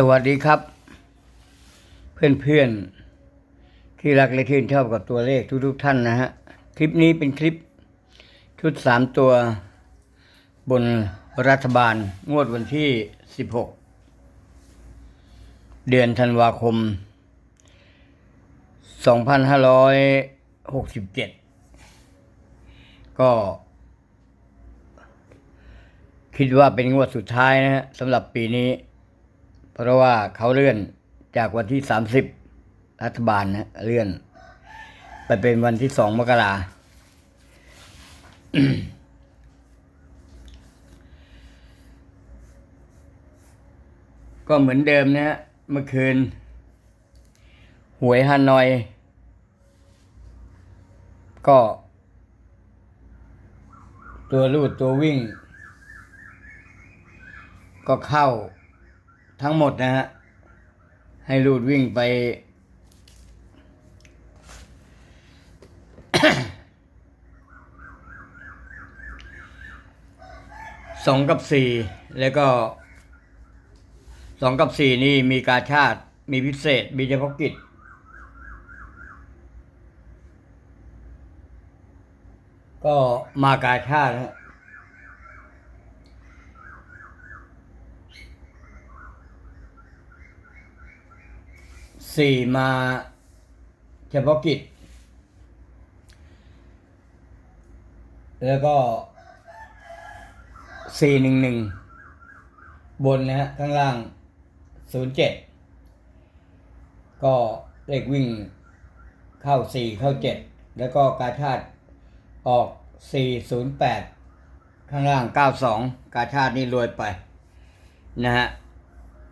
สวัสดีครับ เพื่อนๆ ที่รักและชื่ชอบกับตัวเลขทุกๆท่านนะฮะ คลิปนี้เป็นคลิป ชุดสามตัว บนรัฐบาลงวดวันที่ 16 เดือนธันวาคม 2567 ก็คิดว่าเป็นงวดสุดท้ายนะฮะสำหรับปีนี้ เพราะว่าเขาเลื่อนจากวันที่สามสิบรัฐบาลนะเลื่อน ไปเป็นวันที่สองมกราก็เหมือนเดิมนะฮะเมื่อคืน หวยฮานอย ก็ ตัวลูดตัววิ่ง ก็เข้า ทั้งหมดนะฮะ ให้ลูดวิ่งไป สองกับสี่แล้วก็สองกับสี่นี่มีกาชาติ มีพิเศษ มีเฉพาะกิจก็มากาชาตินะฮะ สี่มาเฉพาะกิจ แล้วก็สี่หนึ่งหนึ่งบนนะฮะ ข้างล่างศูนย์เจ็ดก็เลขวิ่งเข้าสี่เข้าเจ็ดแล้วก็กาชาติออกสี่ศูนย์แปดข้างล่างเก้าสองกาชาตินี่รวยไป นะฮะ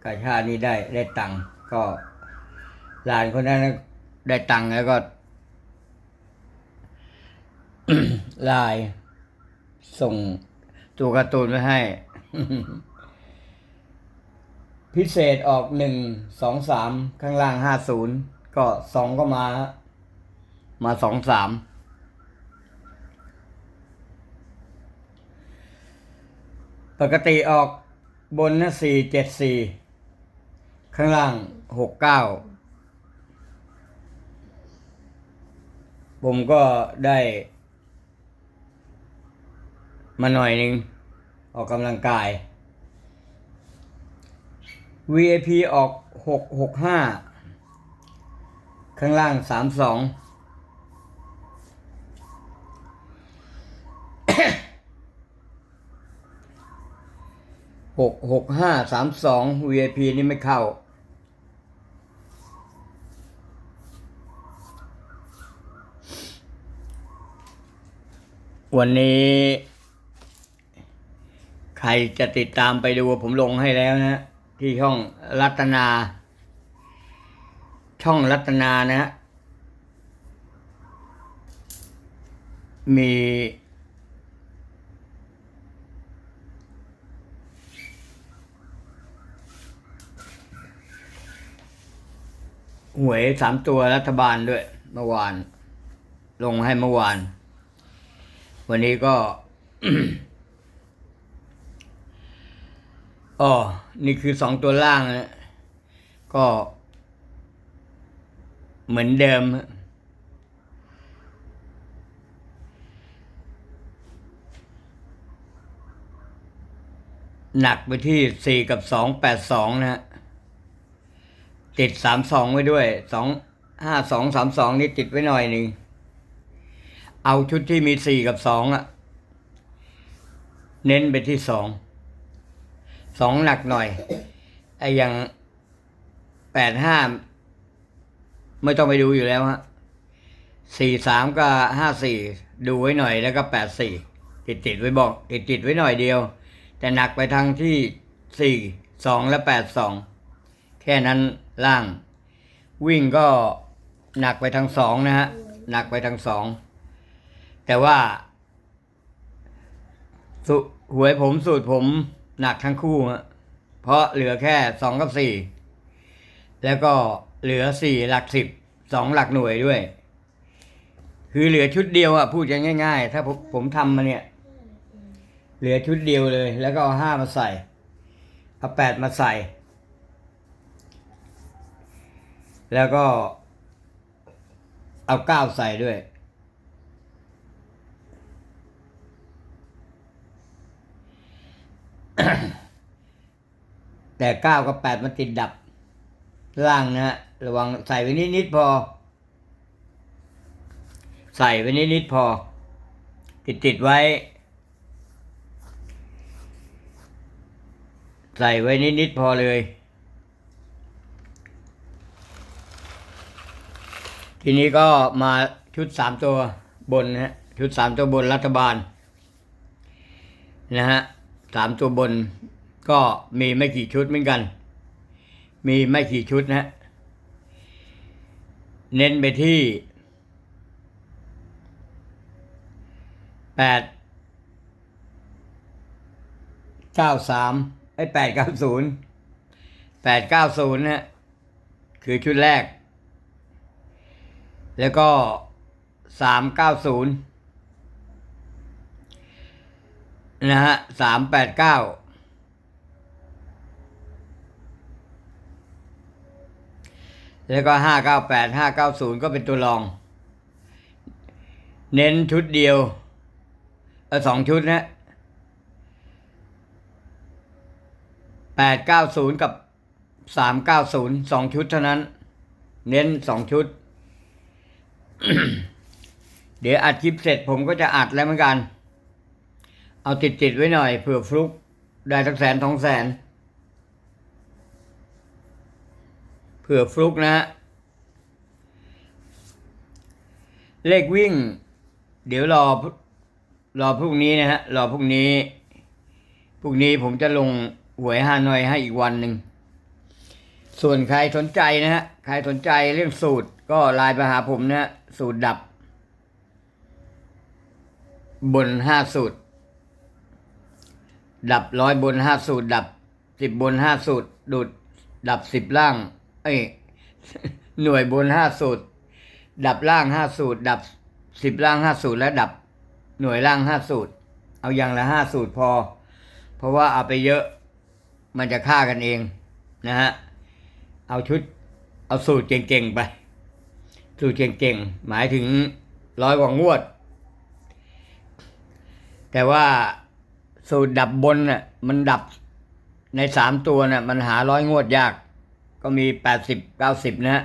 กาชาตินี่ได้ได้ตังค์ก็ หลานคนนั้นได้ตังค์แล้วก็ลายส่งตัวการ์ตูนไว้ให้ พิเศษออกหนึ่งสองสามข้างล่างห้าศูนย์ก็สองก็มา มาสองสามปกติออกบนนะสี่เจ็ดสี่ข้างล่างหกเก้า ผมก็ได้ มาหน่อยหนึ่งออกกำลังกาย VIP ออกหกหกห้าข้างล่างสามสองหกหกห้าสามสอง VIP นี่ไม่เข้า วันนี้ ใครจะติดตามไปดูผมลงให้แล้วนะ ที่ช่องรัตนา ช่องรัตนานะฮะมี หวยสามตัวรัฐบาลด้วย เมื่อวาน ลงให้เมื่อวาน วันนี้ก็อ๋อนี่คือสองตัวล่างนะก็ เหมือนเดิม หนักไปที่สี่กับสองแปดสองนะฮะติดสามสองไว้ด้วยสองห้าสองสามสองนี่ติดไว้หน่อยหนึ่ง เอาชุดที่มีสี่กับสองอะเน้นไปที่สองสองหนักหน่อยไอ้อย่างแปดห้าไม่ต้องไปดูอยู่แล้วฮะสี่สามก็ห้าสี่ดูไว้หน่อยแล้วก็แปดสี่ติดติดไว้บอก ติดติดไว้หน่อยเดียว แต่หนักไปทางที่สี่สองและแปดสองแค่นั้นล่าง วิ่งก็หนักไปทางสองนะฮะ หนักไปทางสอง แต่ว่าสุหวยผมสูตรผมหนักทั้งคู่ฮะเพราะเหลือแค่สองกับสี่แล้วก็เหลือสี่หลักสิบสองหลักหน่วยด้วย คือเหลือชุดเดียวอะพูดกันง่าย ๆ ถ้าผมผมทำมาเนี่ย เหลือชุดเดียวเลย แล้วก็เอาห้ามาใส่เอาแปดมาใส่ แล้วก็เอาเก้าใส่ด้วย แต่เก้ากับแปดมันติดดับ ล่างนะฮะระวังใส่ไว้นิดนิดพอ ใส่ไว้นิดนิดพอ ติดติดไว้ ใส่ไว้นิดนิดพอเลย ทีนี้ก็มาชุดสามตัวบนนะฮะชุดสามตัวบนรัฐบาล นะฮะ สามตัวบนก็มีไม่กี่ชุดเหมือนกัน มีไม่กี่ชุดนะฮะเน้นไปที่แปดเก้าสามไอ้แปดเก้าศูนย์แปดเก้าศูนย์นะฮะคือชุดแรก แล้วก็สามเก้าศูนย์ นะฮะสามแปดเก้าแล้วก็ห้าเก้าแปดห้าเก้าศูนย์ก็เป็นตัวรอง เน้นชุดเดียวเออสองชุดนะแปดเก้าศูนย์กับสามเก้าศูนย์สองชุดเท่านั้น เน้นสองชุด เดี๋ยวอัดคลิปเสร็จผมก็จะอัดแล้วเหมือนกัน เอาติดติดๆไว้หน่อยเผื่อฟลุกได้สักแสนทองแสนเผื่อฟลุกนะฮะเลขวิ่ง เดี๋ยวรอรอพรุ่งนี้นะฮะรอพรุ่งนี้พรุ่งนี้ผมจะลงหวยฮานอยให้อีกวันหนึ่ง ส่วนใครสนใจนะฮะใครสนใจเรื่องสูตรก็ไลน์ไปหาผมนะฮะสูตรดับบนห้าสูตร ดับร้อยบนห้าสูตร ดับสิบบนห้าสูตร ดูด ดับสิบล่าง เอ้ยหน่วยบนห้าสูตร ดับล่างห้าสูตร ดับสิบล่างห้าสูตรและดับหน่วยล่างห้าสูตร เอาอย่างละห้าสูตรพอ เพราะว่าเอาไปเยอะมันจะฆ่ากันเองนะฮะเอาชุด เอาสูตรเก่งๆไป สูตรเก่งๆหมายถึงร้อยกว่างวด แต่ว่า สูตรดับบนน่ะมันดับในสามตัวน่ะมันหาร้อยงวดยาก ก็มีแปดสิบเก้าสิบนะฮะ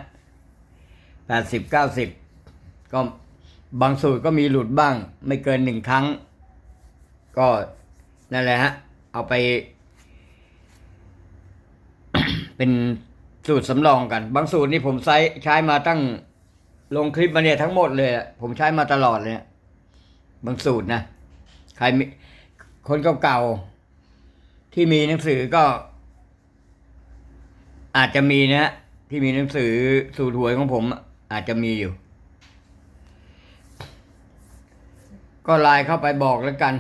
แปดสิบเก้าสิบก็บางสูตรก็มีหลุดบ้าง ไม่เกินหนึ่งครั้ง ก็นั่นแหละฮะ เอาไป เป็นสูตรสำรองกัน บางสูตรนี่ผมใช้ใช้มาตั้งลงคลิปมาเนี่ยทั้งหมดเลย ผมใช้มาตลอดเลย บางสูตรนะ ใครมี คนเก่าๆที่มีหนังสือก็ อาจจะมีนะฮะที่มีหนังสือสูตรหวยของผม อาจจะมีอยู่ ก็ไลน์เข้าไปบอกแล้วกัน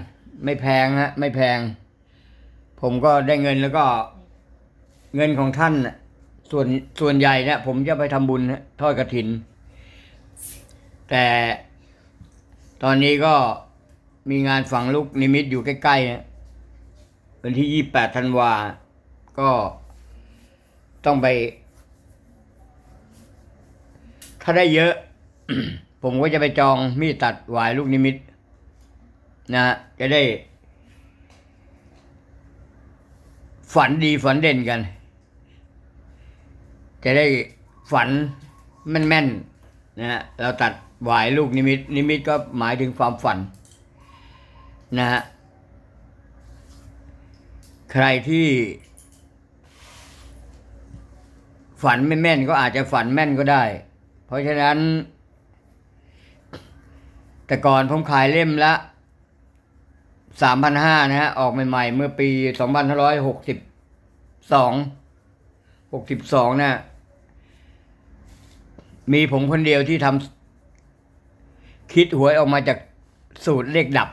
ไม่แพงฮะ ไม่แพง ผมก็ได้เงินแล้วก็ เงินของท่านส่วนส่วนใหญ่เนี่ยผมจะไปทำบุญทอดกระถิน แต่ตอนนี้ก็ มีงานฝังลูกนิมิตอยู่ใกล้ๆนะวันที่ยี่แปดธันวา ก็ต้องไป ถ้าได้เยอะ ผมก็จะไปจองมีดตัดหวายลูกนิมิต นะจะได้ ฝันดีฝันเด่นกัน จะได้ฝันแม่นๆนะฮะเราตัดหวายลูกนิมิต นิมิตก็หมายถึงความฝัน นะฮะใครที่ ฝันไม่แม่นก็อาจจะฝันแม่นก็ได้ เพราะฉะนั้น แต่ก่อนผมขายเล่มละสามพันห้านะฮะ ออกใหม่ๆ เมื่อปีสองพันห้าร้อยหกสิบสองหกสิบสองนะมีผมคนเดียวที่ทำคิดหวยออกมาจากสูตรเลขดับ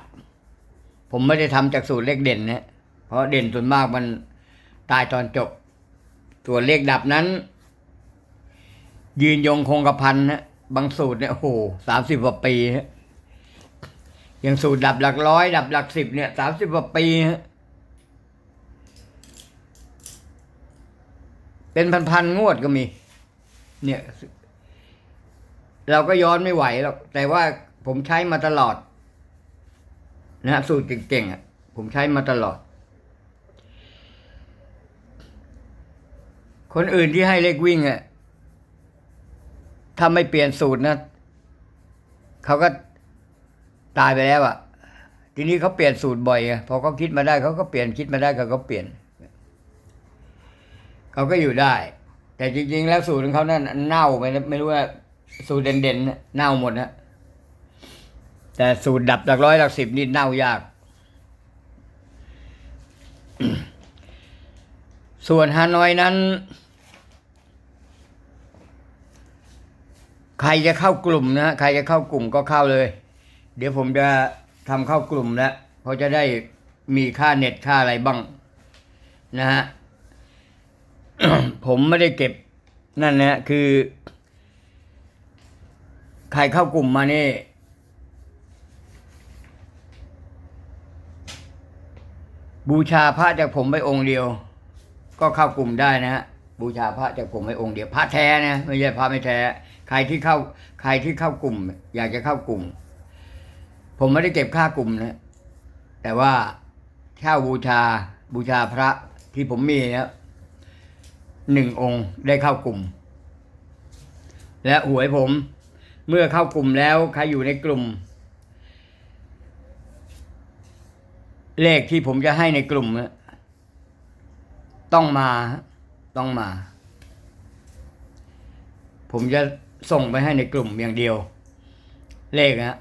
ผมไม่ได้ทำจากสูตรเลขเด่นนะเพราะเด่นส่วนมากมันตายตอนจบ ส่วนเลขดับนั้น ยืนยงคงกระพันนะบางสูตรเนี่ยโอ้โหสามสิบกว่าปีฮะอย่างสูตรดับหลักร้อย ดับหลักสิบเนี่ยสามสิบกว่าปีฮะเป็นพันๆงวดก็มี เนี่ย เราก็ย้อนไม่ไหวหรอกแต่ว่าผมใช้มาตลอด นะฮะสูตรเก่งๆอะผมใช้มาตลอด คนอื่นที่ให้เลขวิ่งอะถ้าไม่เปลี่ยนสูตรนะเขาก็ตายไปแล้วอะ ทีนี้เขาเปลี่ยนสูตรบ่อยไงพอเขาคิดมาได้เขาก็เปลี่ยนคิดมาได้เขาก็เปลี่ยนเขาก็อยู่ได้ แต่จริงๆ แล้วสูตรของเขานั่นเน่าไปไม่รู้ว่าสูตรเด่นๆน่ะเน่าหมดนะ แต่สูตรดับหลักร้อยหลักสิบนี่เน่ายาก ส่วนฮานอยนั้น ใครจะเข้ากลุ่มนะใครจะเข้ากลุ่มก็เข้าเลย เดี๋ยวผมจะทำเข้ากลุ่มแล้วเพราะจะได้มีค่าเน็ตค่าอะไรบ้าง นะฮะผมไม่ได้เก็บนั่นนะคือ ใครเข้ากลุ่มมานี่ บูชาพระจากผมไปองค์เดียว ก็เข้ากลุ่มได้นะฮะบูชาพระจากผมไปองค์เดียว พระแท้นะไม่ใช่พระไม่แท้ ใครที่เข้าใครที่เข้ากลุ่ม อยากจะเข้ากลุ่ม ผมไม่ได้เก็บค่ากลุ่มนะ แต่ว่าเช่าบูชาบูชาพระที่ผมมีนะหนึ่งองค์ได้เข้ากลุ่ม และหวยผม เมื่อเข้ากลุ่มแล้วใครอยู่ในกลุ่ม เลขที่ผมจะให้ในกลุ่มนะต้องมาต้องมา ผมจะส่งไปให้ในกลุ่มอย่างเดียว เลขนะ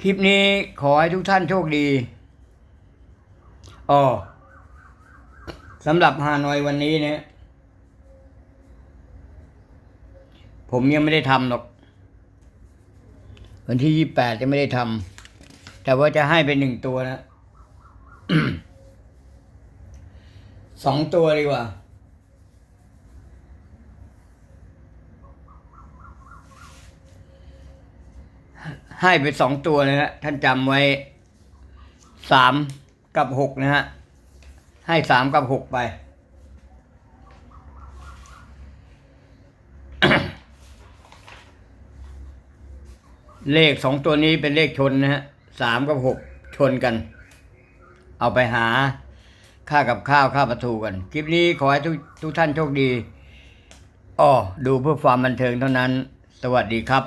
คลิปนี้ขอให้ทุกท่านโชคดีอ๋อสำหรับฮานอยวันนี้เนี่ย ผมยังไม่ได้ทำหรอก วันที่ยี่แปดจะไม่ได้ทำ แต่ว่าจะให้เป็นหนึ่งตัวนะสองตัวดีกว่า ให้ไปสองตัวนะฮะท่านจำไว้สามกับหกนะฮะ ให้สามกับหกไป เลขสองตัวนี้เป็นเลขชนนะฮะ สามกับหกชนกัน เอาไปหาค่ากับข้าวค่าประตูกัน คลิปนี้ขอให้ทุกทุกท่านโชคดีอ้อดูเพื่อความบันเทิงเท่านั้น สวัสดีครับ